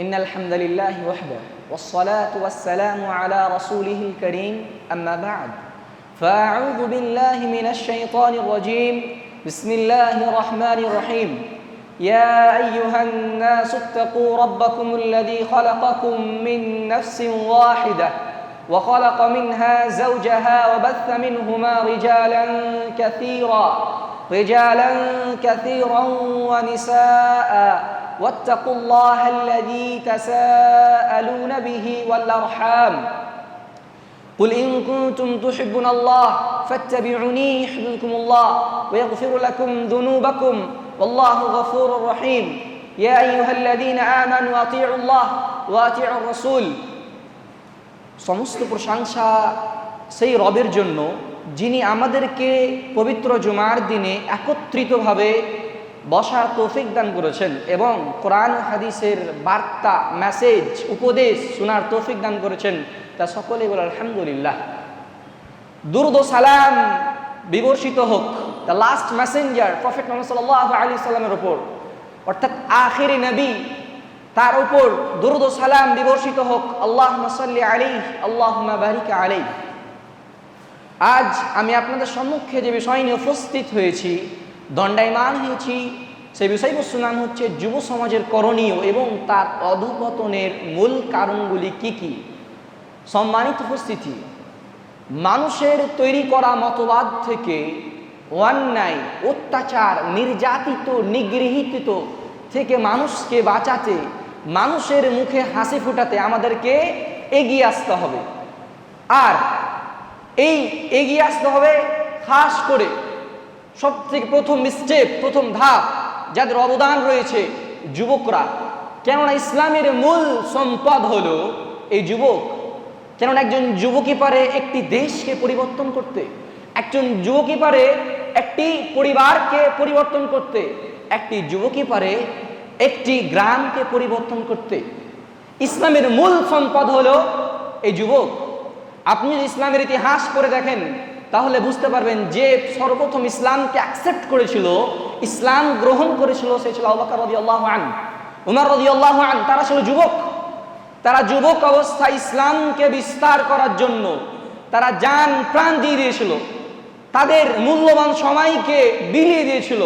إن الحمد لله وحده والصلاة والسلام على رسوله الكريم أما بعد. فأعوذ بالله من الشيطان الرجيم. بسم الله الرحمن الرحيم. يا أيها الناس اتقوا ربكم الذي خلقكم من نفس واحدة وخلق منها زوجها وبث منهما رجالا كثيرا رجالا كثيرا ونساء. واتقوا الله الذي تساءلون به والارحام قل ان كنتم تحبون الله فاتبعوني يحببكم الله ويغفر لكم ذنوبكم والله غفور رحيم يا ايها الذين امنوا اطيعوا الله واطيعوا الرسول সমস্ত প্রশংসা সেই রবের জন্য যিনি আমাদেরকে পবিত্র জুমার দিনে একত্রিতভাবে বসার তৌফিক দান করেছেন এবং কোরআন, হাদিসের বার্তা মেসেজ উপদেশ শোনার তৌফিক দান করেছেন, তা সকলে বলে আলহামদুলিল্লাহ। দুরুদ সালাম বিবর্ষিত হোক the last messenger prophet Muhammad সাল্লাহ আলী সাল্লামের ওপর অর্থাৎ আখিরি নবী, তার উপর দুরুদ সালাম বিবর্ষিত হোক আল্লাহ মসল্লি আলী আল্লাহ বারিক আলী আজ আমি আপনাদের সম্মুখে যে বিষয় নিয়ে উপস্থিত হয়েছি দণ্ডায়মান হয়েছি। সেই বিষয়বস্তু নাম হচ্ছে যুব সমাজের করণীয় এবং তার অধপতনের মূল কারণগুলি কি কি? সম্মানিত উপস্থিতি, মানুষের তৈরি করা মতবাদ থেকে অন্যায়, অত্যাচার, নির্যাতিত, নিগৃহীত থেকে মানুষকে বাঁচাতে, মানুষের মুখে হাসি ফোটাতে আমাদেরকে এগিয়ে আসতে হবে। আর এই এগিয়ে আসতে হবে খাস করে সব থেকে প্রথম স্টেপ প্রথম ধাপ যাদের অবদান রয়েছে যুবকরা, কেননা ইসলামের মূল সম্পদ হলো এই যুবক। কেননা একজন যুবকই পারে একটি দেশকে পরিবর্তন করতে, একজন যুবকই পারে একটি পরিবারকে পরিবর্তন করতে, একটি যুবকই পারে একটি গ্রামকে পরিবর্তন করতে। ইসলামের মূল সম্পদ হলো এই যুবক। আপনি ইসলামের ইতিহাস পড়ে দেখেন তাহলে বুঝতে পারবেন যে সর্বপ্রথম ইসলামকে অ্যাকসেপ্ট করেছিল, ইসলাম গ্রহণ করেছিল সে ছিল আবাকার রদি আল্লাহ আন উমার রদি আল্লাহ আন তারা ছিল যুবক। তারা যুবক অবস্থায় ইসলামকে বিস্তার করার জন্য তারা যান প্রাণ দিয়ে দিয়েছিল। তাদের মূল্যবান সময়কে বিলিয়ে দিয়েছিল।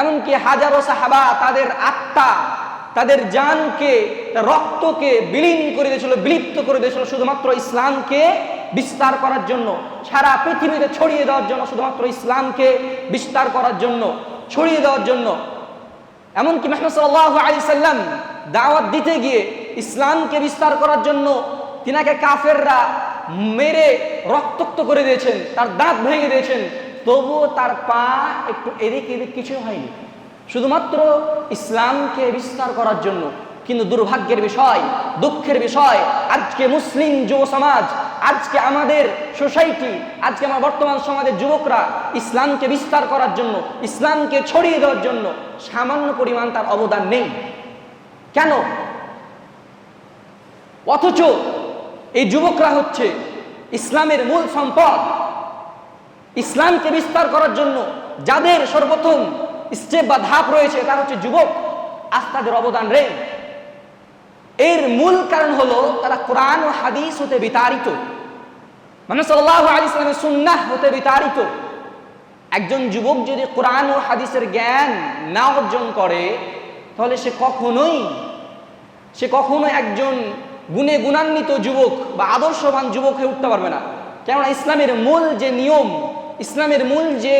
এমনকি হাজারো সাহাবা, তাদের আত্মা, তাদের জানকে রক্তকে বিলীন করে দিয়েছিল, বিলিপ্ত করে দিয়েছিল। শুধুমাত্র ইসলামকে বিস্তার করার জন্য, সারা পৃথিবীতে ছড়িয়ে দেওয়ার জন্য, শুধুমাত্র ইসলামকে বিস্তার করার জন্য, ছড়িয়ে দেওয়ার জন্য। এমনকি মাহমদ সাল্লাহ আলি সাল্লাম দাওয়াত দিতে গিয়ে ইসলামকে বিস্তার করার জন্য তিনাকে কাফেররা মেরে রক্তক্ত করে দিয়েছেন, তার দাঁত ভেঙে দিয়েছেন। তবুও তার পা একটু এদিক এদিক কিছু হয়নি। শুধুমাত্র ইসলামকে বিস্তার করার জন্য। কিন্তু দুর্ভাগ্যের বিষয়, দুঃখের বিষয়, আজকে মুসলিম যুব সমাজ আজকে আমাদের সোসাইটি, আজকে আমার বর্তমান সমাজের যুবকরা ইসলামকে বিস্তার করার জন্য, ইসলামকে ছড়িয়ে দেওয়ার জন্য সামান্য পরিমাণ তার অবদান নেই। কেন? অথচ এই যুবকরা হচ্ছে ইসলামের মূল সম্পদ। ইসলামকে বিস্তার করার জন্য যাদের সর্বপ্রথম স্টেপ বা ধাপ রয়েছে, তারা হচ্ছে যুবক। আজ তাদের অবদান রে এর মূল কারণ হলো তারা কোরআন ও হাদিস হতে বিতাড়িত। মানে সাল্লাহ আলী ইসলামের সুন্নাহ হতে বিতাড়িত। একজন যুবক যদি কোরআন ও হাদিসের জ্ঞান না অর্জন করে, তাহলে সে কখনোই, সে কখনো একজন গুণে গুণান্বিত যুবক বা আদর্শবান যুবক হয়ে উঠতে পারবে না। কেননা ইসলামের মূল যে নিয়ম, ইসলামের মূল যে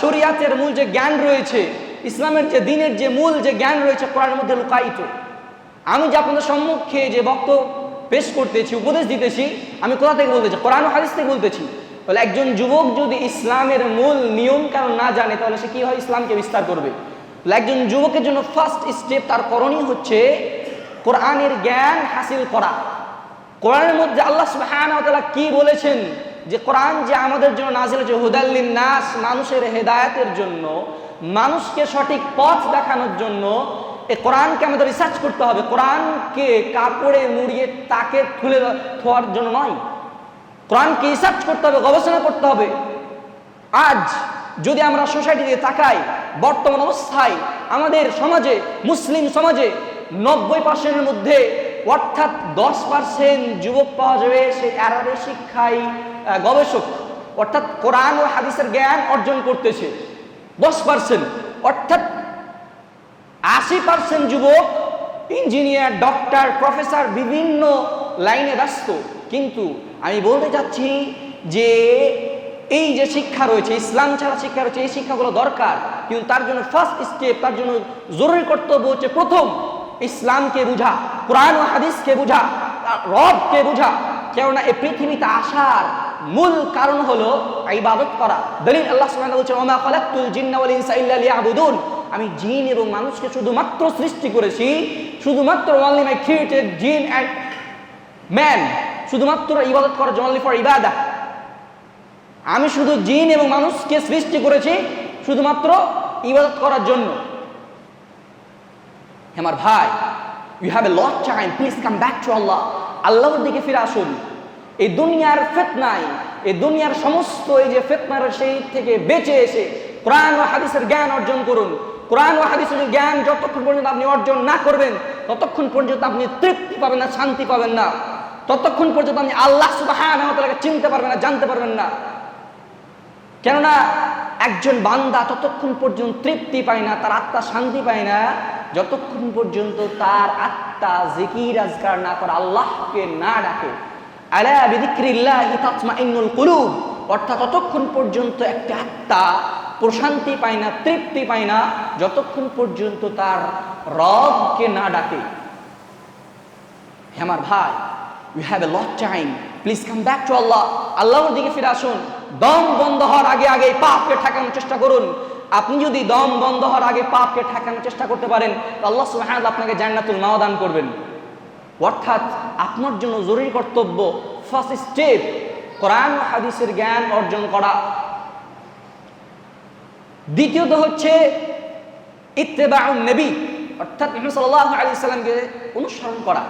শরিয়াতের মূল যে জ্ঞান রয়েছে, ইসলামের যে দিনের যে মূল যে জ্ঞান রয়েছে, কোরআনের মধ্যে লুকায়িত। আমি যে আপনাদের সম্মুখে যে বক্তব্য পেশ করতেছি, উপদেশ দিতেছি। আমি কোথা থেকে বলতেছি? কোরআন হাদিস থেকে বলতেছি। তাহলে একজন যুবক যদি ইসলামের মূল নিয়ম কারণ না জানে, তাহলে সে কি হয়? ইসলামকে বিস্তার করবে। তাহলে একজন যুবকের জন্য ফার্স্ট স্টেপ তার করণীয় হচ্ছে কোরআনের জ্ঞান হাসিল করা। কোরআনের মধ্যে আল্লাহ সুবহানাহু কি বলেছেন? যে কোরআন যে আমাদের জন্য নাজিল হয়েছে হুদাল্লিন নাস মানুষের হেদায়েতের জন্য, মানুষকে সঠিক পথ দেখানোর জন্য এই কোরআনকে আমাদের রিসার্চ করতে হবে। কোরআনকে কাপড়ে মুড়িয়ে তাকে তুলে থোয়ার জন্য নয়। কোরআনকে রিসার্চ করতে হবে, গবেষণা করতে হবে। আজ যদি আমরা সোসাইটিতে তাকাই, বর্তমান অবস্থায় আমাদের সমাজে, মুসলিম সমাজে নব্বই পার্সেন্টের মধ্যে অর্থাৎ দশ পার্সেন্ট যুবক পাওয়া যাবে সে অ্যারাবে শিক্ষায় গবেষক। অর্থাৎ কোরআন ও হাদিসের জ্ঞান অর্জন করতেছে। দশ পার্সেন্ট অর্থাৎ আশি পার্সেন্ট যুবক ইঞ্জিনিয়ার ডক্টর প্রফেসর বিভিন্ন লাইনে ব্যস্ত। কিন্তু আমি বলতে চাচ্ছি যে এই যে শিক্ষা রয়েছে, ইসলাম ছাড়া শিক্ষা রয়েছে, এই শিক্ষাগুলো দরকার। কিন্তু তার জন্য ফার্স্ট স্টেপ তার জন্য জরুরি কর্তব্য হচ্ছে প্রথম ইসলামকে বুঝা, কোরআন হাদিসকে বুঝা রবকে বুঝা। কেননা এই পৃথিবীতে আসার মূল কারণ হলো ইবাদত করা। দলিল আল্লাহ সুবহানাহু বলছেন আমি জিন এবং মানুষকে শুধুমাত্র সৃষ্টি করেছি, শুধুমাত্র only my created jinn and man শুধুমাত্র ইবাদত করার জন্য ফর ইবাদা আমি শুধু জিন এবং মানুষকে সৃষ্টি করেছি, শুধুমাত্র ইবাদত করার জন্য। আমার ভাই you have a lot time please come back to Allah আল্লাহর দিকে ফিরে আসুন। এই দুনিয়ার ফেতনায়, এই দুনিয়ার সমস্ত এই যে ফেতনার সেই থেকে বেঁচে এসে, কোরআন ও হাদিসের জ্ঞান অর্জন করুন। কোরআন ও হাদিসের জ্ঞান যতক্ষণ পর্যন্ত আপনি অর্জন না করবেন, ততক্ষণ পর্যন্ত আপনি তৃপ্তি পাবেন না, শান্তি পাবেন না। ততক্ষণ পর্যন্ত আপনি আল্লাহ ওয়া চিনতে পারবেন না, জানতে পারবেন না। কেননা একজন বান্দা ততক্ষণ পর্যন্ত তৃপ্তি পায় না, তার আত্মা শান্তি পায় না, যতক্ষণ পর্যন্ত তার আত্মা জিকির আজকার না করে আল্লাহকে না ডাকে। আলা বিদিক্রিল্লাহি তাতমাইন্নুল কুলুব, অর্থাৎ ততক্ষণ পর্যন্ত একটা আত্মা প্রশান্তি পায় না, তৃপ্তি পায় না, যতক্ষণ পর্যন্ত তার রবকে না ডাকে। হ্যাঁ আমার ভাই you have a lot time please come back to Allah আল্লাহর দিকে ফিরে আসুন। দম বন্ধ হওয়ার আগে আগে পাপকে ঠেকানোর চেষ্টা করুন। আপনি যদি দম বন্ধ হওয়ার আগে পাপকে ঠেকানোর চেষ্টা করতে পারেন আল্লাহ সুবহানাহু আপনাকে জান্নাতুল মাওয়া দান করবেন। অর্থাৎ আপনার জন্য জরুরি কর্তব্য ফার্স্ট স্টেপ কোরআন হাদিসের জ্ঞান অর্জন করা। দ্বিতীয়ত হচ্ছে ইত্তেবাউন নবী, অর্থাৎ সাল্লাল্লাহু আলাইহি সাল্লামকে অনুসরণ করা।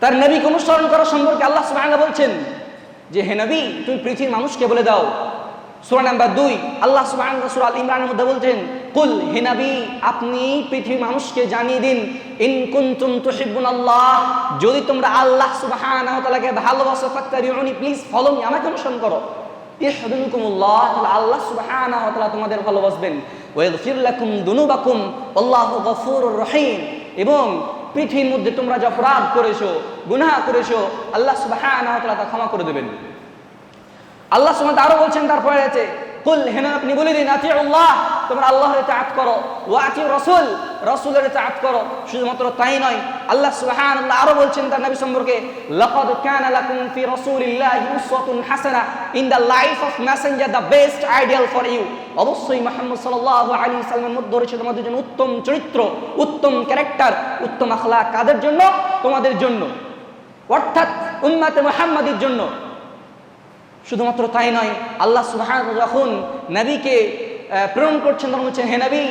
তার নবীকে অনুসরণ করা সম্পর্কে আল্লাহ সুবহানাহু বলছেন যে, হে নবী, তুমি পৃথিবীর মানুষকে বলে দাও। সুরা নাম্বার দুই, আল্লাহ সুবহানাহু সুরাল আল ইমরানের মধ্যে বলছেন, কুল, হে নবী, আপনি পৃথিবীর মানুষকে জানিয়ে দিন, ইন কুনতুম তুহিব্বুনাল্লাহ, যদি তোমরা আল্লাহ সুবহানাহু ওয়া তাআলাকে ভালোবাসো, ফাত্তাবিউনি, প্লিজ ফলো আমাকে অনুসরণ করো। ইহদিনকুমুল্লাহ তাহলে আল্লাহ সুবহানাহু ওয়া তাআলা তোমাদের ভালোবাসবেন। ওয়া ইয়াগফির লাকুম দুনুবাকুম, আল্লাহু গফুরুর রহিম। এবং পৃথিবীর মধ্যে তোমরা যা অপরাধ করেছ, গুনাহ করেছ, আল্লাহ সুবহানাহু ওয়া তাআলা তা ক্ষমা করে দেবেন। আল্লাহ সুবহানাহু আরও বলছেন, তারপরে আছে কুল হেনা, আপনি বলে দিন আতি আল্লাহ তোমরা আল্লাহর ইতাআত করো। ওয়া আতি রাসূল, রাসূলের ইতাআত করো। শুধুমাত্র তাই নয়, আল্লাহ সুবহানাহু আরও বলছেন তার নবী সম্পর্কে, লাকাদ কানা লাকুম ফি রাসূলিল্লাহি উসওয়াতুন হাসানা in the life of messenger, the best ideal for you. অবশ্যই মুহাম্মদ সাল্লাল্লাহু আলাইহি সাল্লামের মধ্যে রয়েছে তোমাদের জন্য উত্তম চরিত্র, উত্তম ক্যারেক্টার, উত্তম আখলাক কাদের জন্য? তোমাদের জন্য। অর্থাৎ উম্মাতে মুহাম্মাদির জন্য। শুধুমাত্র তাই নয়, আল্লাহ সুবহানাহু যখন নবীকে প্রেরণ করছেন, তখন বলছেন, হে নবী,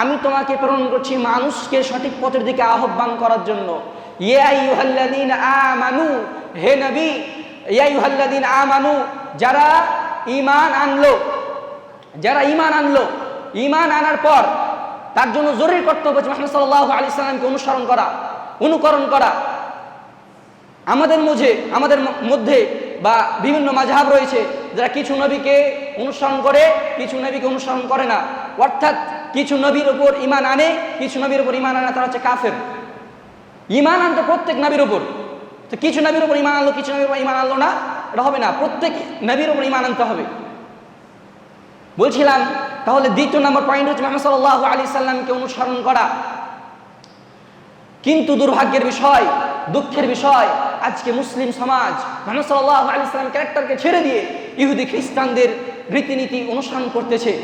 আমি তোমাকে প্রেরণ করছি মানুষকে সঠিক পথের দিকে আহ্বান করার জন্য। ইয়া আইয়ুহাল্লাযীনা আমানু, হে নবী, ইয়া আইয়ুহাল্লাযীনা আমানু, যারা ঈমান আনলো, যারা ঈমান আনলো, ঈমান আনার পর তার জন্য জরুরি কর্তব্য হচ্ছে মুহাম্মদ সাল্লাল্লাহু আলাইহি সাল্লামকে অনুসরণ করা, অনুকরণ করা। আমাদের মধ্যে আমাদের মধ্যে বা বিভিন্ন মাঝহাব রয়েছে যারা কিছু নবীকে অনুসরণ করে, কিছু নবীকে অনুসরণ করে না। অর্থাৎ কিছু নবীর উপর ইমান আনে, কিছু নবীর উপর ইমান আনে, তারা হচ্ছে কাফের। ইমান আনতে প্রত্যেক নবীর উপর। তো কিছু নবীর উপর ইমান আনলো, কিছু নবীর উপর ইমান আনলো না, এটা হবে না। প্রত্যেক নবীর উপর ইমান আনতে হবে। বলছিলাম, তাহলে দ্বিতীয় নম্বর পয়েন্ট হচ্ছে মোহাম্মদ সাল্লাহ আলী সাল্লামকে অনুসরণ করা। কিন্তু দুর্ভাগ্যের বিষয়, দুঃখের বিষয় আজকে মুসলিম সমাজ মোহাম্মদ সাল্লাহ আলী ক্যারেক্টারকে ছেড়ে দিয়ে ইহুদি খ্রিস্টানদের রীতিনীতি অনুসরণ করতেছে।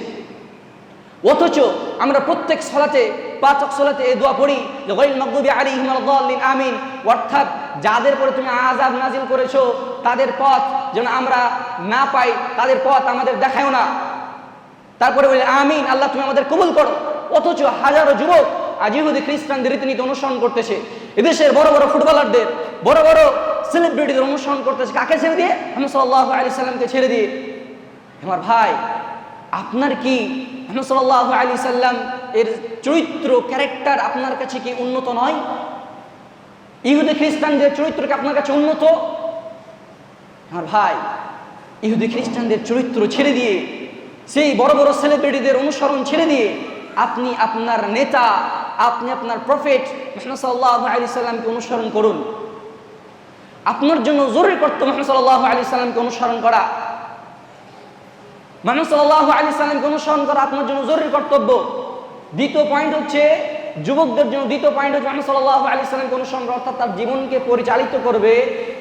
অথচ আমরা প্রত্যেক সলাতে, পাচক সলাতে এই দোয়া পড়ি যে গৈল মকদুবি আলাইহিম ওয়ালাদ-দাল্লিন আমিন। অর্থাৎ যাদের পরে তুমি আজাদ নাজিল করেছ, তাদের পথ যেন আমরা না পাই, তাদের পথ আমাদের দেখায়ও না। তারপরে বলি, আমিন, আল্লাহ তুমি আমাদের কবুল করো। অথচ হাজারো যুবক আজ ইহুদি খ্রিস্টানদের রীতিনীতি অনুসরণ করতেছে। এদেশের বড় বড় ফুটবলারদের, বড় বড় সেলিব্রিটিদের অনুসরণ করতেছে। কাকে ছেড়ে দিয়ে? আমি সাল্লাহ আলি সাল্লামকে ছেড়ে দিয়ে। আমার ভাই, আপনার কি মোহাম্মদ সাল্লাহ আলী সাল্লাম এর চরিত্র ক্যারেক্টার আপনার কাছে কি উন্নত নয়? ইহুদি খ্রিস্টানদের চরিত্র কি আপনার কাছে উন্নত? আমার ভাই, ইহুদি খ্রিস্টানদের চরিত্র ছেড়ে দিয়ে, সেই বড় বড় সেলিব্রিটিদের অনুসরণ ছেড়ে দিয়ে, আপনি আপনার নেতা আপনি আপনার প্রফেট মোহাম্মদ সাল্লাহ আলি সাল্লামকে অনুসরণ করুন। আপনার জন্য জরুরি কর্তব্য মোহাম্মদ সাল্লাহ আলি সাল্লামকে অনুসরণ করা। মানুষ সাল্লাহ আলি সাল্লামকে অনুসরণ করা আপনার জন্য জরুরি কর্তব্য। দ্বিতীয় পয়েন্ট হচ্ছে, যুবকদের জন্য দ্বিতীয় পয়েন্ট হচ্ছে মানুষ সাল্লাহ আলি সাল্লামকে অনুসরণ করা, অর্থাৎ তার জীবনকে পরিচালিত করবে,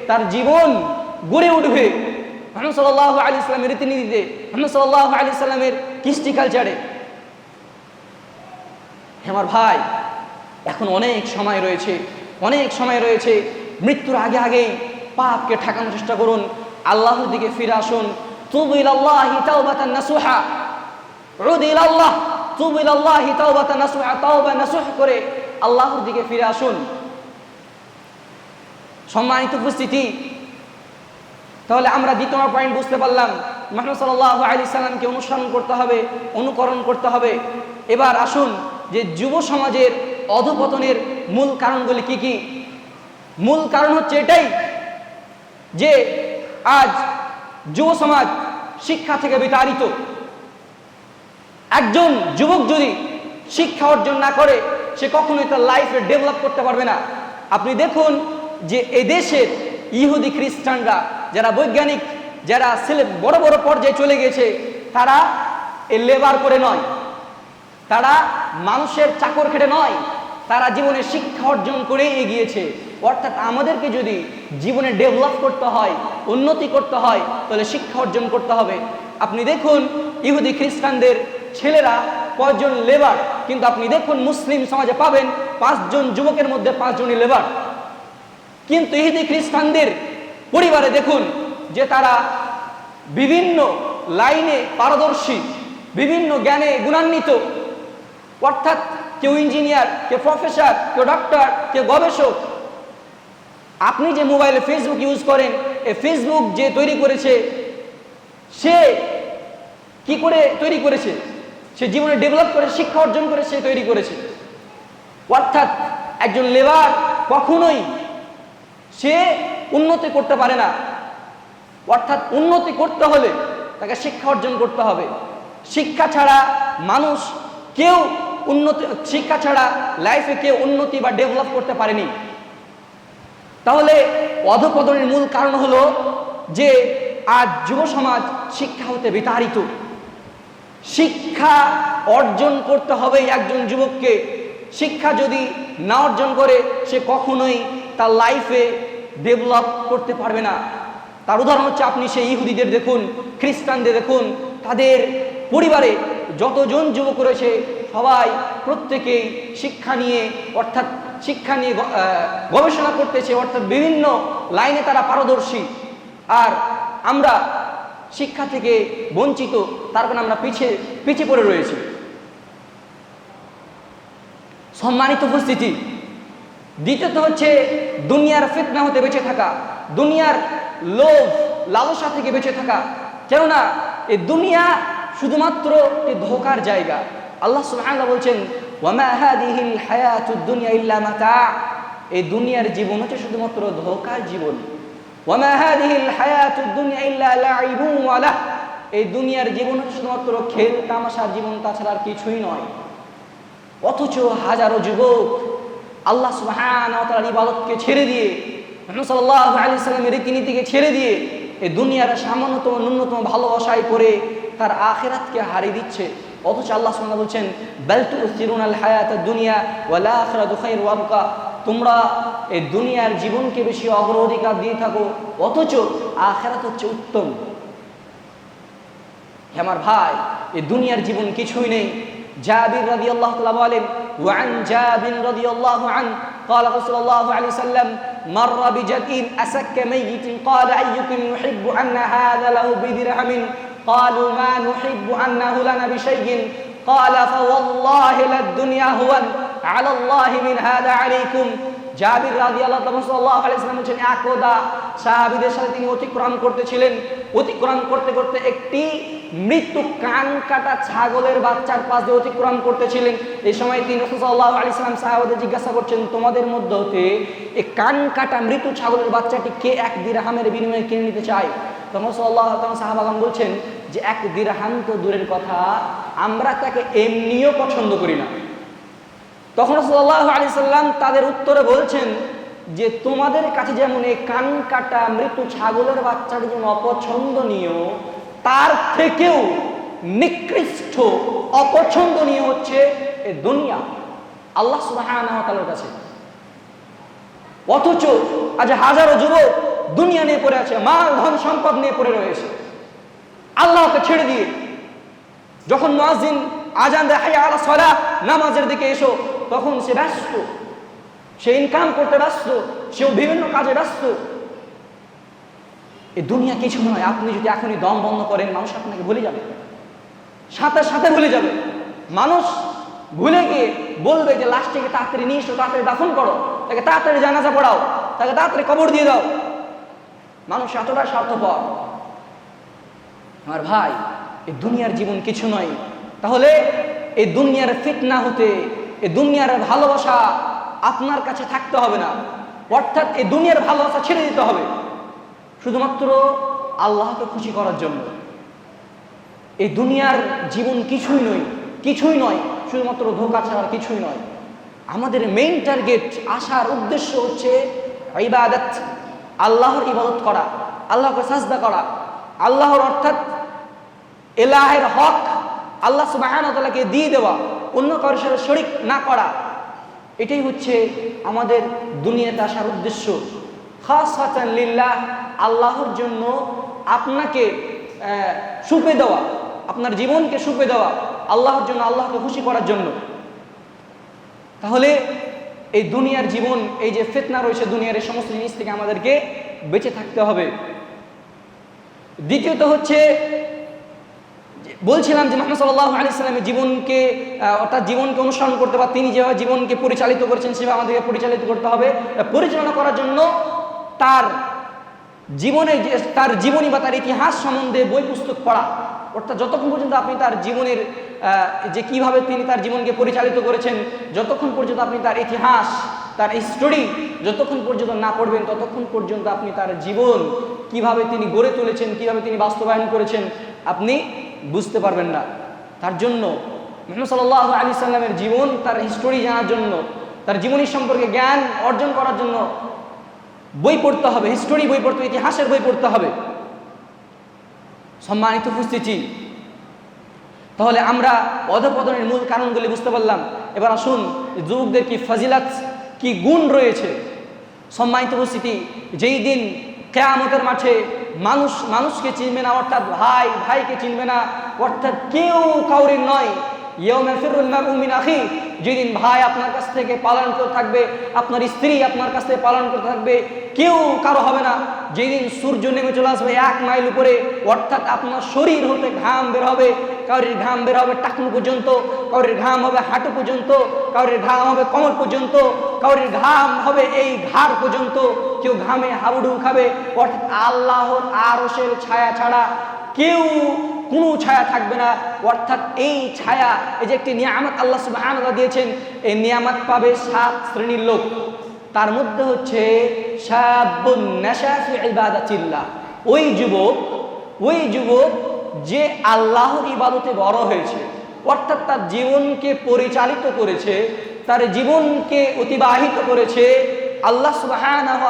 তার জীবন গড়ে উঠবে মোহাম্মদ সাল্লাহ আলি ইসলামের রীতিনীতিতে, মোহাম্মদ সাল্লাহ আলি সাল্লামের কৃষ্টি কালচারে আমার ভাই, এখন অনেক সময় রয়েছে, অনেক সময় রয়েছে, মৃত্যুর আগে আগেই পাপকে ঠেকানোর চেষ্টা করুন, আল্লাহর দিকে ফিরে আসুন। করে আল্লাহর দিকে ফিরে আসুন। সম্মানিত উপস্থিতি, তাহলে আমরা দ্বিতীয় পয়েন্ট বুঝতে পারলাম মোহাম্মদ সাল্লাহ আলি সাল্লামকে অনুসরণ করতে হবে, অনুকরণ করতে হবে। এবার আসুন যে যুব সমাজের অধপতনের মূল কারণগুলি কি কি? মূল কারণ হচ্ছে এটাই যে আজ যুব সমাজ শিক্ষা থেকে বিতাড়িত। একজন যুবক যদি শিক্ষা অর্জন না করে, সে কখনোই তার লাইফে ডেভেলপ করতে পারবে না। আপনি দেখুন যে এদেশের ইহুদি খ্রিস্টানরা, যারা বৈজ্ঞানিক, যারা ছেলে বড় বড় পর্যায়ে চলে গেছে, তারা এ লেবার করে নয়। তারা মানুষের চাকর খেটে নয়, তারা জীবনে শিক্ষা অর্জন করে এগিয়েছে। অর্থাৎ আমাদেরকে যদি জীবনে ডেভেলপ করতে হয়, উন্নতি করতে হয়, তাহলে শিক্ষা অর্জন করতে হবে। আপনি দেখুন, ইহুদি খ্রিস্টানদের ছেলেরা কয়জন লেবার কিন্তু আপনি দেখুন, মুসলিম সমাজে পাবেন পাঁচজন যুবকের মধ্যে পাঁচজনই লেবার কিন্তু ইহুদি খ্রিস্টানদের পরিবারে দেখুন, যে তারা বিভিন্ন লাইনে পারদর্শী, বিভিন্ন জ্ঞানে গুণান্বিত অর্থাৎ কেউ ইঞ্জিনিয়ার, কেউ প্রফেসর, কেউ ডক্টর কেউ গবেষক। আপনি যে মোবাইলে ফেসবুক ইউজ করেন, এই ফেসবুক যে তৈরি করেছে, সে কি করে তৈরি করেছে? সে জীবনে ডেভেলপ করে, শিক্ষা অর্জন করে, সে তৈরি করেছে। অর্থাৎ একজন লেবার কখনোই সে উন্নতি করতে পারে না। অর্থাৎ উন্নতি করতে হলে তাকে শিক্ষা অর্জন করতে হবে। শিক্ষা ছাড়া মানুষ কেউ উন্নতি, শিক্ষা ছাড়া লাইফে কেউ উন্নতি বা ডেভেলপ করতে পারেনি। তাহলে অধপতনের মূল কারণ হলো যে আজ যুব সমাজ শিক্ষা হতে বিতাড়িত। শিক্ষা অর্জন করতে হবে একজন যুবককে। শিক্ষা যদি না অর্জন করে, সে কখনোই তার লাইফে ডেভেলপ করতে পারবে না। তার উদাহরণ হচ্ছে আপনি সেই ইহুদিদের দেখুন, খ্রিস্টানদের দেখুন, তাদের পরিবারে যতজন যুবক রয়েছে, সবাই প্রত্যেকেই শিক্ষা নিয়ে, অর্থাৎ শিক্ষা নিয়ে গবেষণা করতেছে, অর্থাৎ বিভিন্ন লাইনে তারা পারদর্শী। আর আমরা শিক্ষা থেকে বঞ্চিত, তার কারণে আমরা পিছিয়ে পিছিয়ে পড়ে রয়েছি। সম্মানিত উপস্থিতি, দ্বিতীয়ত হচ্ছে দুনিয়ার ফিতনা হতে বেঁচে থাকা, দুনিয়ার লোভ, লালসা থেকে বেঁচে থাকা। কেননা, এই দুনিয়া শুধুমাত্র একটি ধোকার জায়গা। আল্লাহ সুবহানাহু বলছেন, ওয়ামা হাদিহিল হায়াতুদ দুনিয়া ইল্লা মাতা। এই দুনিয়ার জীবন হচ্ছে শুধুমাত্র ধোকার জীবন। ওয়ামা হাদিহিল হায়াতুদ দুনিয়া ইল্লা লাইবুন ওয়া লাহ। এই দুনিয়ার জীবন হচ্ছে শুধুমাত্র খেল তামাশার জীবন, তাছাড়া আর কিছুই নয়। অথচ হাজারো যুবক আল্লাহ সুবহানাহু ওয়া তাআলার ইবাদতকে ছেড়ে দিয়ে সাল্লাল্লাহু আলাইহি সাল্লামের রীতিনীতিকে ছেড়ে দিয়ে, এই দুনিয়ার সামান্যতম, ন্যূনতম ভালোবাসায় পড়ে তার আখিরাতকে হারিয়ে দিচ্ছে অথচ আল্লাহ সুবহানাহু বলছেন বাল তুসিরুনাল হায়াতাদ দুনিয়া ওয়াল আখিরাতু খায়রু ওয়া আবকা তোমরা এই দুনিয়ার জীবনকে বেশি অগ্রাধিকার দিয়ে থাকো অথচ আখিরাত হচ্ছে উত্তম হে আমার ভাই এই দুনিয়ার জীবন কিছুই নেই জাবির রাদিয়াল্লাহু তাআলা বলেন وعن جابر رضي الله عنه قال رسول الله عليه وسلم مر بجد أسك ميت قال أيكم يحب أن هذا له بدرهم قالوا ما نحب أنه لنا بشيء قال فوالله للدنيا هو على الله من هذا عليكم জাবির রাজি আল্লাহ সাল্লাহ আলাইসলাম বলছেন একদা সাহাবিদের সাথে তিনি অতিক্রম করতেছিলেন অতিক্রম করতে করতে একটি মৃত্যু কান কাটা ছাগলের বাচ্চার পাশ দিয়ে অতিক্রম করতেছিলেন। এই সময় তিনি রসুল্লাহ আলি সাল্লাম সাহাবাদের জিজ্ঞাসা করছেন, তোমাদের মধ্যে হতে এই কান কাটা মৃত্যু ছাগলের বাচ্চাটি কে এক দিরহামের বিনিময়ে কিনে নিতে চায়? তখন সাল্লাহ তখন সাহাবাগান বলছেন যে, এক দিরহাম তো দূরের কথা, আমরা তাকে এমনিও পছন্দ করি না। তখন সাল্লাহ আলি সাল্লাম তাদের উত্তরে বলছেন যে, তোমাদের কাছে যেমন এই কান কাটা মৃত্যু ছাগলের বাচ্চাটি যেমন অপছন্দনীয় তার থেকেও নিকৃষ্ট, অপছন্দনীয় হচ্ছে এ দুনিয়া। আল্লাহ সুবাহর কাছে। অথচ আজ হাজারো যুবক দুনিয়া নিয়ে পড়ে আছে, মাল, ধন, সম্পদ নিয়ে পড়ে রয়েছে। আল্লাহকে ছেড়ে দিয়ে যখন মুয়াজ্জিন আজান দেয়, হাইয়া আলা সলা নামাজের দিকে এসো, তখন সে ব্যস্ত। সে ইনকাম করতে ব্যস্ত, সেও বিভিন্ন কাজে ব্যস্ত। এই দুনিয়া কিছু নয়, আপনি যদি এখনই দম বন্ধ করেন, মানুষ আপনাকে ভুলে যাবে। সাথে সাথে ভুলে যাবে। মানুষ ভুলে গিয়ে বলবে যে লাশটিকে তাড়াতাড়ি নিয়ে এসো, তাড়াতাড়ি দাফন করো। তাকে তাড়াতাড়ি জানাজা পড়াও, তাকে তাড়াতাড়ি কবর দিয়ে দাও। মানুষ এতটা স্বার্থপর। আমার ভাই এই দুনিয়ার জীবন কিছু নয়। তাহলে এই দুনিয়ার ফিটনা হতে এই দুনিয়ার ভালোবাসা আপনার কাছে থাকতে হবে না। অর্থাৎ এই দুনিয়ার ভালোবাসা ছেড়ে দিতে হবে। শুধুমাত্র আল্লাহকে খুশি করার জন্য। এই দুনিয়ার জীবন কিছুই নয় কিছুই নয়, শুধুমাত্র ধোকা ছাড়া কিছুই নয়। আমাদের মেইন টার্গেট আসার উদ্দেশ্য হচ্ছে ইবাদত, আল্লাহর ইবাদত করা, আল্লাহকে সাজদা করা। আল্লাহর অর্থাৎ এলাহের হক, আল্লাহ সুবাহানতালাকে দিয়ে দেওয়া, অন্য কারোর সাথে শরিক না করা। এটাই হচ্ছে আমাদের দুনিয়াতে আসার উদ্দেশ্য। খাস লিল্লাহ, আল্লাহর জন্য আপনাকে সুপে দেওয়া, আপনার জীবনকে সুপে দেওয়া, আল্লাহর জন্য, আল্লাহকে খুশি করার জন্য। তাহলে এই দুনিয়ার জীবন, এই যে ফেতনা রয়েছে দুনিয়ার এই সমস্ত জিনিস থেকে আমাদেরকে বেঁচে থাকতে হবে। দ্বিতীয়ত হচ্ছে, বলছিলাম যে মোহাম্মদ সাল্লাহ আলি সাল্লামের জীবনকে অর্থাৎ জীবনকে অনুসরণ করতে বা তিনি যেভাবে জীবনকে পরিচালিত করেছেন, সেভাবে আমাদেরকে পরিচালিত করতে হবে। পরিচালনা করার জন্য তার জীবনে যে তার জীবনী বা তার ইতিহাস সম্বন্ধে বই পুস্তক পড়া, অর্থাৎ যতক্ষণ পর্যন্ত আপনি তার জীবনের যে কীভাবে তিনি তার জীবনকে পরিচালিত করেছেন, যতক্ষণ পর্যন্ত আপনি তার ইতিহাস, তার হিস্টোরি যতক্ষণ পর্যন্ত না পড়বেন, ততক্ষণ পর্যন্ত আপনি তার জীবন কীভাবে তিনি গড়ে তুলেছেন, কীভাবে তিনি বাস্তবায়ন করেছেন, আপনি বুঝতে পারবেন না। তার জন্য মোহাম্মদ সাল্লাহ আলি সাল্লামের জীবন, তার হিস্টোরি জানার জন্য, তার জীবনী সম্পর্কে জ্ঞান অর্জন করার জন্য বই পড়তে হবে হিস্টোরি বই পড়তে হবে, ইতিহাসের বই পড়তে হবে। সম্মানিত উপস্থিতি তাহলে আমরা অধপতনের মূল কারণগুলি বুঝতে পারলাম। এবার আসুন যুবকদের কি ফাজিলাত কি গুণ রয়েছে? সম্মানিত উপস্থিতি যেই দিন কেয়ামতের মাঠে মানুষ মানুষকে চিনবে না অর্থাৎ ভাই ভাইকে চিনবে না অর্থাৎ কেউ কাউরির নয় যেদিন ভাই আপনার কাছ থেকে পালন করতে থাকবে, আপনার স্ত্রী আপনার কাছ থেকে পালন করতে থাকবে, কেউ কারও হবে না। যেদিন সূর্য নেমে চলে আসবে এক মাইল উপরে, অর্থাৎ আপনার শরীর হতে ঘাম বের হবে কাউরির ঘাম বের হবে টাকনু পর্যন্ত কাউরির ঘাম হবে হাঁটু পর্যন্ত কাউরির ঘাম হবে কমর পর্যন্ত কাউরির ঘাম হবে এই ঘাড় পর্যন্ত, কেউ ঘামে হাবুডু খাবে, অর্থাৎ আল্লাহর আরশের ছায়া ছাড়া কেউ কোনো ছায়া থাকবে না। অর্থাৎ এই ছায়া, এই যে একটি নিয়ামত আল্লাহ সুবহানাহু দিয়েছেন, এই নিয়ামত পাবে সাত শ্রেণির লোক। তার মধ্যে হচ্ছে ওই যুবক ওই যুবক যে আল্লাহর ইবাদতে বড় হয়েছে, অর্থাৎ তার জীবনকে পরিচালিত করেছে, তার জীবনকে অতিবাহিত করেছে আল্লাহ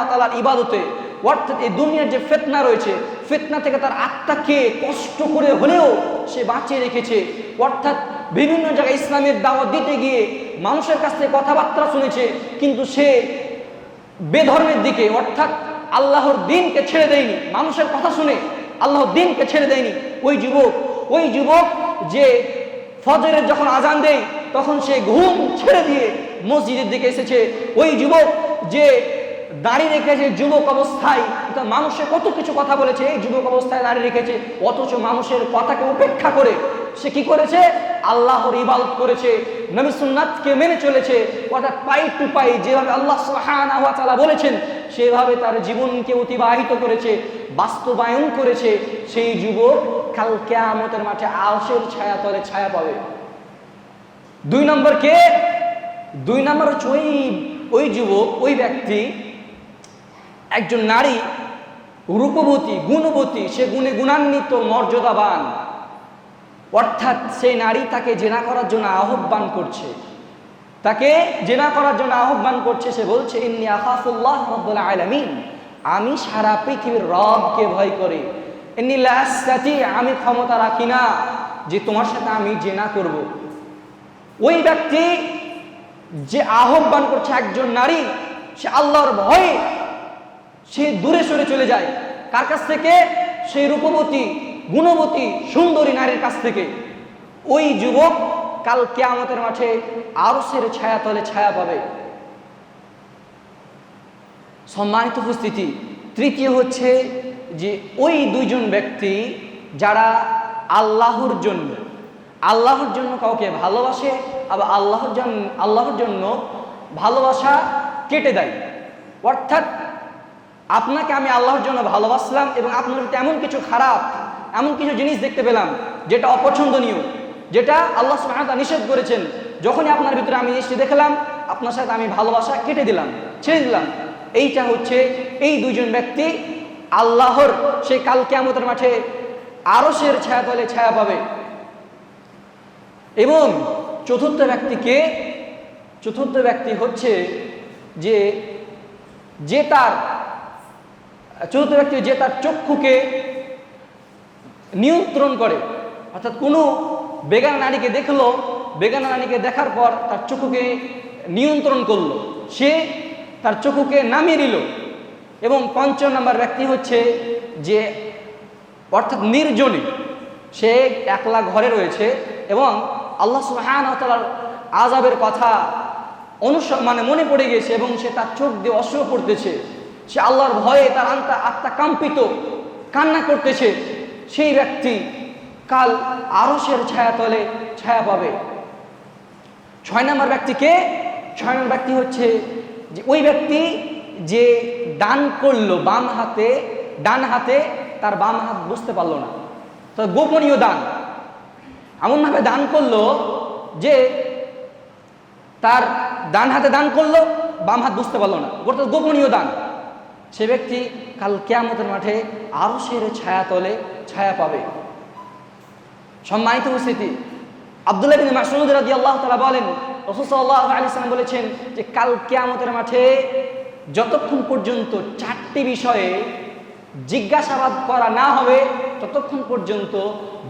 তাআলার ইবাদতে। অর্থাৎ এই দুনিয়ার যে ফেতনা রয়েছে, ফেতনা থেকে তার আত্মাকে কষ্ট করে হলেও সে বাঁচিয়ে রেখেছে। অর্থাৎ বিভিন্ন জায়গায় ইসলামের দাওয়াত দিতে গিয়ে মানুষের কাছ থেকে কথাবার্তা শুনেছে, কিন্তু সে বেধর্মের দিকে, অর্থাৎ আল্লাহর দিনকে ছেড়ে দেয়নি। মানুষের কথা শুনে আল্লাহর দিনকে ছেড়ে দেয়নি। ওই যুবক ওই যুবক যে ফজরের যখন আজান দেয়, তখন সে ঘুম ছেড়ে দিয়ে মসজিদের দিকে এসেছে। ওই যুবক যে দাঁড়িয়ে রেখেছে যুবক অবস্থায়। মানুষে কত কিছু কথা বলেছে, এই যুবক অবস্থায় দাঁড়িয়ে রেখেছে, অথচ মানুষের কথাকে উপেক্ষা করে সে কি করেছে? আল্লাহর ইবাদত করেছে, নবী সুন্নাতকে মেনে চলেছে, অর্থাৎ পাই টু পাই যেভাবে আল্লাহ তাআলা বলেছেন, সেভাবে তার জীবনকে অতিবাহিত করেছে, বাস্তবায়ন করেছে, সেই যুবক কাল কেয়ামতের মাঠে আলসের ছায়া তলে ছায়া পাবে। দুই নম্বর কে? দুই নম্বর হচ্ছে ওই ওই যুবক, ওই ব্যক্তি একজন নারী, রূপবতী, গুণবতী, সে গুণে গুণান্বিত, মর্যাদাবান। অর্থাৎ সেই নারী তাকে জেনা করার জন্য আহ্বান করছে। তাকে জেনা করার জন্য আহ্বান করছে, সে বলছে, ইন্নি আখাফুল্লাহ রব্বুল আলামিন। আমি সারা পৃথিবীর রবকে ভয় করি। এমনি লা আস্তাতি, আমি ক্ষমতা রাখি না যে তোমার সাথে আমি জেনা করব। ওই ব্যক্তি যে আহ্বান করছে একজন নারী, সে আল্লাহর ভয়ে সে দূরে সরে চলে যায়। কার কাছ থেকে? সেই রূপবতী, গুণবতী, সুন্দরী নারীর কাছ থেকে। ওই যুবক কাল কেয়ামতের মাঠে আরসের ছায়া তলে ছায়া পাবে। সম্মানিত উপস্থিতি, তৃতীয় হচ্ছে যে ওই দুইজন ব্যক্তি যারা আল্লাহর জন্য আল্লাহর জন্য কাউকে ভালোবাসে, আবার আল্লাহর জন্য আল্লাহর জন্য ভালোবাসা কেটে দেয়। অর্থাৎ আপনাকে আমি আল্লাহর জন্য ভালোবাসলাম এবং আপনার প্রতি এমন কিছু খারাপ, এমন কিছু জিনিস দেখতে পেলাম যেটা অপছন্দনীয়, যেটা আল্লাহ সুবহানাহু নিষেধ করেছেন। যখনই আপনার ভিতরে আমি জিনিসটি দেখলাম, আপনার সাথে আমি ভালোবাসা কেটে দিলাম, ছেড়ে দিলাম। এইটা হচ্ছে এই দুইজন ব্যক্তি আল্লাহর সেই কাল কেয়ামতের মাঠে আরসের ছায়া তলে ছায়া পাবে। এবং চতুর্থ ব্যক্তিকে, চতুর্থ ব্যক্তি হচ্ছে যে যে তার চতুর্থ ব্যক্তি যে তার চক্ষুকে নিয়ন্ত্রণ করে, অর্থাৎ কোনো বেগানা নারীকে দেখল, বেগানা নারীকে দেখার পর তার চক্ষুকে নিয়ন্ত্রণ করল। সে তার চক্ষুকে নামিয়ে নিল এবং পঞ্চম নম্বর ব্যক্তি হচ্ছে যে অর্থাৎ নির্জনে, সে একলা ঘরে রয়েছে এবং আল্লাহ সুহান আজাবের কথা অনুস মানে মনে পড়ে গেছে এবং সে তার চোখ দিয়ে অশ্র পড়তেছে। সে আল্লাহর ভয়ে তার আন্তা আত্মা কম্পিত, কান্না করতেছে। সেই ব্যক্তি কাল আরসের ছায়া তলে ছায়া পাবে। ছয় নম্বর ব্যক্তিকে ছয় নম্বর ব্যক্তি হচ্ছে যে ওই ব্যক্তি যে দান করল বাম হাতে, ডান হাতে, তার বাম হাত বুঝতে পারল না। তো গোপনীয় দান। এমনভাবে দান করল যে তার ডান হাতে দান করল, বাম হাত বুঝতে পারল না। অর্থাৎ গোপনীয় দান। সে ব্যক্তি কাল কেয়ামতের মাঠে আরও সের ছায়া তলে ছায়া পাবে। সম্মানিত উপস্থিতি, আবদুল্লাহ বিন মাসুদ রাদিয়াল্লাহু তাআলা বলেন, রাসূল সাল্লাল্লাহু আলাইহি সাল্লাম বলেছেন যে কাল কেয়ামতের মাঠে যতক্ষণ পর্যন্ত চারটি বিষয়ে জিজ্ঞাসাবাদ করা না হবে, ততক্ষণ পর্যন্ত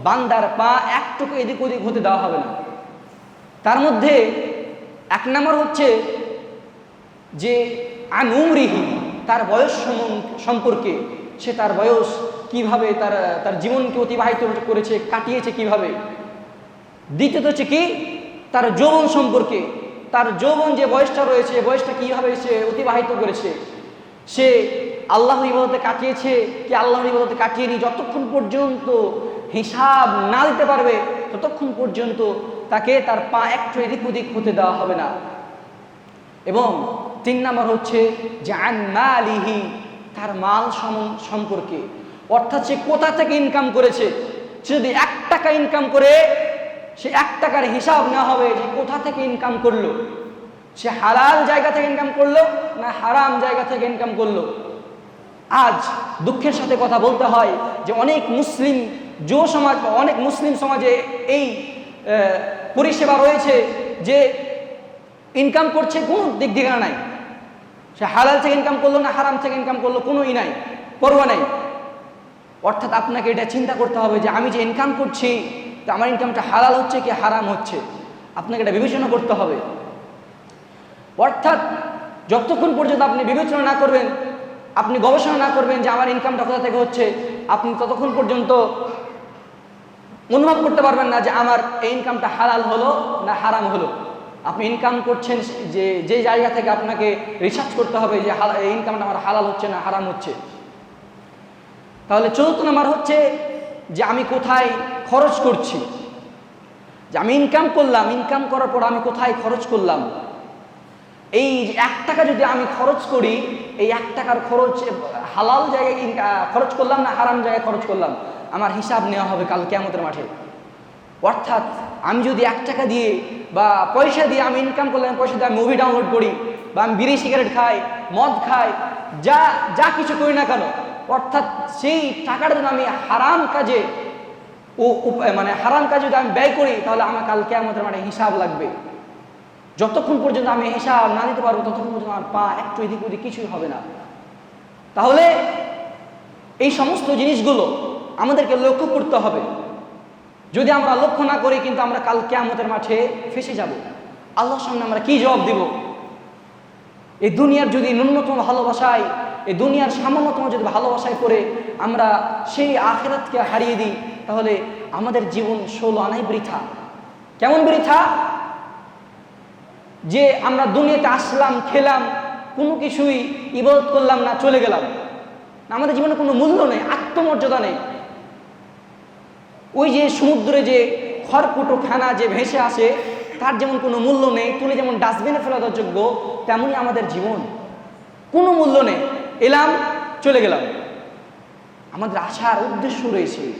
বান্দার পা একটুকু এদিক ওদিক হতে দেওয়া হবে না। তার মধ্যে এক নম্বর হচ্ছে যে আনুমরিহি তার বয়স সম্পর্কে, সে তার বয়স কীভাবে তার তার জীবনকে অতিবাহিত করেছে, কাটিয়েছে কীভাবে? দ্বিতীয়ত হচ্ছে কি, তার যৌবন সম্পর্কে, তার যৌবন যে বয়সটা রয়েছে, বয়সটা কীভাবে সে অতিবাহিত করেছে, সে আল্লাহ ইবাদতে কাটিয়েছে কি আল্লাহর ইবাদতে কাটিয়েনি, যতক্ষণ পর্যন্ত হিসাব না দিতে পারবে, ততক্ষণ পর্যন্ত তাকে তার পা একটু এদিক ওদিক হতে দেওয়া হবে না। এবং তিন নম্বর হচ্ছে যে আন মালিহি, তার মাল সম- সম্পর্কে। অর্থাৎ সে কোথা থেকে ইনকাম করেছে? সে যদি এক টাকা ইনকাম করে, সে এক টাকার হিসাব না হবে যে কোথা থেকে ইনকাম করল। সে হালাল জায়গা থেকে ইনকাম করল না হারাম জায়গা থেকে ইনকাম করল? আজ দুঃখের সাথে কথা বলতে হয় যে অনেক মুসলিম যুব সমাজ, অনেক মুসলিম সমাজে এই পরিষেবা রয়েছে যে ইনকাম করছে কোনো দিক দিকে নাই। সে হালাল থেকে ইনকাম করল না হারাম থেকে ইনকাম করল, কোনোই নাই, পরোয়া নাই। অর্থাৎ আপনাকে এটা চিন্তা করতে হবে যে আমি যে ইনকাম করছি, তো আমার ইনকামটা হালাল হচ্ছে কি হারাম হচ্ছে? আপনাকে এটা বিবেচনা করতে হবে। অর্থাৎ যতক্ষণ পর্যন্ত আপনি বিবেচনা না করবেন, আপনি গবেষণা না করবেন যে আমার ইনকামটা কোথা থেকে হচ্ছে, আপনি ততক্ষণ পর্যন্ত অনুভব করতে পারবেন না যে আমার এই ইনকামটা হালাল হলো না হারাম হলো। আপনি ইনকাম করছেন যে যে জায়গা থেকে আপনাকে রিসার্চ করতে হবে যে এই ইনকামটা আমার হালাল হচ্ছে না হারাম হচ্ছে। তাহলে চতুর্থ নাম্বার হচ্ছে যে আমি কোথায় খরচ করছি। যে আমি ইনকাম করলাম ইনকাম করার পর আমি কোথায় খরচ করলাম। এই এক টাকা যদি আমি খরচ করি, এই এক টাকার খরচ, হালাল জায়গায় খরচ করলাম না হারাম জায়গায় খরচ করলাম? আমার হিসাব নেওয়া হবে কাল কেয়ামতের মাঠে। অর্থাৎ আমি যদি এক টাকা দিয়ে বা পয়সা দিয়ে আমি ইনকাম করলাম পয়সা দিয়ে আমি মুভি ডাউনলোড করি বা আমি বিড়ি সিগারেট খাই, মদ খাই, যা যা কিছু করি না কেন, অর্থাৎ সেই টাকাটা যদি আমি হারাম কাজে ও মানে হারাম কাজে যদি আমি ব্যয় করি, তাহলে আমার কালকে আমাদের মানে হিসাব লাগবে। যতক্ষণ পর্যন্ত আমি হিসাব না দিতে পারব, ততক্ষণ পর্যন্ত আমার পা একটু এদিক ওদিক কিছুই হবে না। তাহলে এই সমস্ত জিনিসগুলো আমাদেরকে লক্ষ্য করতে হবে। যদি আমরা লক্ষ্য না করি, কিন্তু আমরা কাল কেয়ামতের মাঠে ফেসে যাব। আল্লাহর সামনে আমরা কি জবাব দিব? এই দুনিয়ার যদি ন্যূনতম ভালোবাসায়, এই দুনিয়ার সামান্যতম যদি ভালোবাসায় করে আমরা সেই আখেরাতকে হারিয়ে দিই, তাহলে আমাদের জীবন ষোলো আনাই বৃথা। কেমন বৃথা? যে আমরা দুনিয়াতে আসলাম, খেলাম, কোনো কিছুই ইবাদত করলাম না, চলে গেলাম। আমাদের জীবনে কোনো মূল্য নেই, আত্মমর্যাদা নেই। ওই যে সমুদ্রে যে খড়কুটো খানা যে ভেসে আসে, তার যেমন কোনো মূল্য নেই, তুলে যেমন ডাস্টবিনে ফেলা দেওয়ার যোগ্য তেমনই আমাদের জীবন। কোনো মূল্য নেই। এলাম, চলে গেলাম। আমাদের আসার উদ্দেশ্য রয়েছে।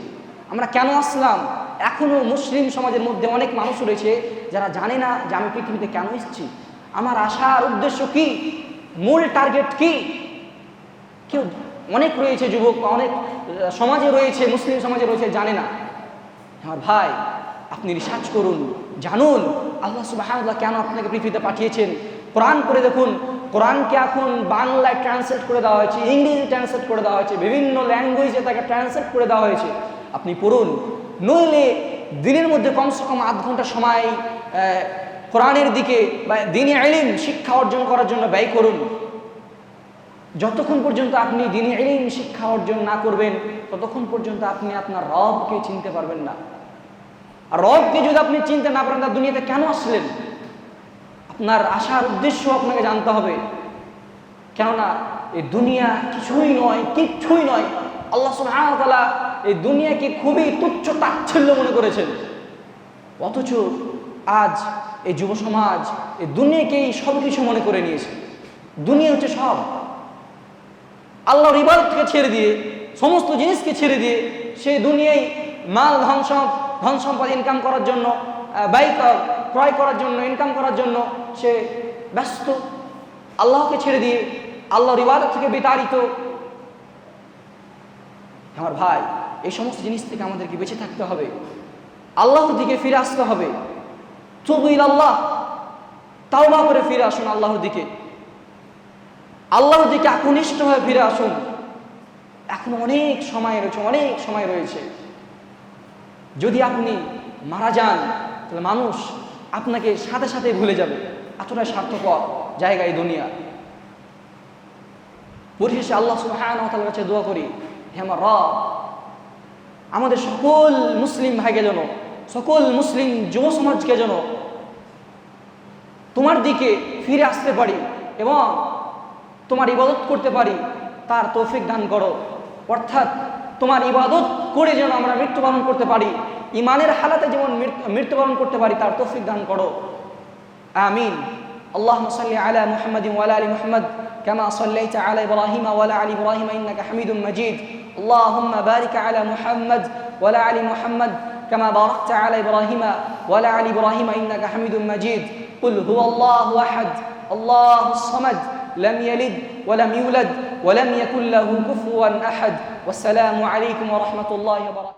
আমরা কেন আসলাম? এখনও মুসলিম সমাজের মধ্যে অনেক মানুষ রয়েছে যারা জানে না যে আমি পৃথিবীতে কেন এসেছি। আমার আসার উদ্দেশ্য কি? মূল টার্গেট কি? কেউ অনেক রয়েছে, যুবক অনেক সমাজে রয়েছে, মুসলিম সমাজে রয়েছে, জানে না। আমার ভাই, আপনি রিসার্চ করুন, জানুন, আল্লাহ সুবাহ কেন আপনাকে পৃথিবীতে পাঠিয়েছেন? কোরআন করে দেখুন, কোরআনকে এখন বাংলায় ট্রান্সলেট করে দেওয়া হয়েছে ইংরেজি ট্রান্সলেট করে দেওয়া হয়েছে, বিভিন্ন ল্যাঙ্গুয়েজে তাকে ট্রান্সলেট করে দেওয়া হয়েছে। আপনি পড়ুন, নইলে দিনের মধ্যে কমসে কম আধ ঘণ্টা সময় কোরআনের দিকে বা দিনে আইলিম শিক্ষা অর্জন করার জন্য ব্যয় করুন। যতক্ষণ পর্যন্ত আপনি দিনে এলিম শিক্ষা অর্জন না করবেন, ততক্ষণ পর্যন্ত আপনি আপনার রবকে চিনতে পারবেন না। আর রবকে যদি আপনি চিনতে না পারেন তার দুনিয়াতে কেন আসলেন? আপনার আসার উদ্দেশ্য আপনাকে জানতে হবে। কেননা এই দুনিয়া কিছুই নয়, কিচ্ছুই নয়। আল্লাহ তাআলা এই দুনিয়াকে খুবই তুচ্ছ তাচ্ছিল্য মনে করেছেন। অথচ আজ এই যুব সমাজ এই দুনিয়াকেই সব কিছু মনে করে নিয়েছে। দুনিয়া হচ্ছে সব। আল্লাহর ইবাদত থেকে ছেড়ে দিয়ে, সমস্ত জিনিসকে ছেড়ে দিয়ে সেই দুনিয়ায় মাল, ধন সম ধন সম্পদ ইনকাম করার জন্য ব্যয় ক্রয় করার জন্য ইনকাম করার জন্য সে ব্যস্ত। আল্লাহকে ছেড়ে দিয়ে, আল্লাহর ইবাদত থেকে বিতাড়িত। আমার ভাই, এই সমস্ত জিনিস থেকে আমাদেরকে বেঁচে থাকতে হবে। আল্লাহর দিকে ফিরে আসতে হবে। তবু আল্লাহ তাওবা করে ফিরে আসুন আল্লাহর দিকে। আল্লাহর দিকে একনিষ্ঠ হয়ে ফিরে আসুন। এখন অনেক সময় রয়েছে, অনেক সময় রয়েছে। যদি আপনি মারা যান, তাহলে মানুষ আপনাকে সাথে সাথে ভুলে যাবে। এতটা স্বার্থপর জায়গা এই দুনিয়া। পরিশেষে আল্লাহ তাআলার কাছে দোয়া করি, হে আমার আমাদের সকল মুসলিম ভাইকে যেন, সকল মুসলিম যুব সমাজকে যেন তোমার দিকে ফিরে আসতে পারি এবং তোমার ইবাদত করতে পারি, তার তৌফিক দান করো। অর্থাৎ তোমার ইবাদত করে যেন আমরা মৃত্যুবরণ করতে পারি ইমানের হালাতে যেমন মৃত্যু- মৃত্যুবরণ করতে পারি তার তৌফিক দান করো آمين اللهم صل على محمد وعلى ال محمد كما صليت على ابراهيم وعلى ال ابراهيم انك حميد مجيد اللهم بارك على محمد وعلى ال محمد كما باركت على ابراهيم وعلى ال ابراهيم انك حميد مجيد قل هو الله احد الله الصمد لم يلد ولم يولد ولم يكن له كفوا أحد. والسلام عليكم ورحمة الله وبركاته.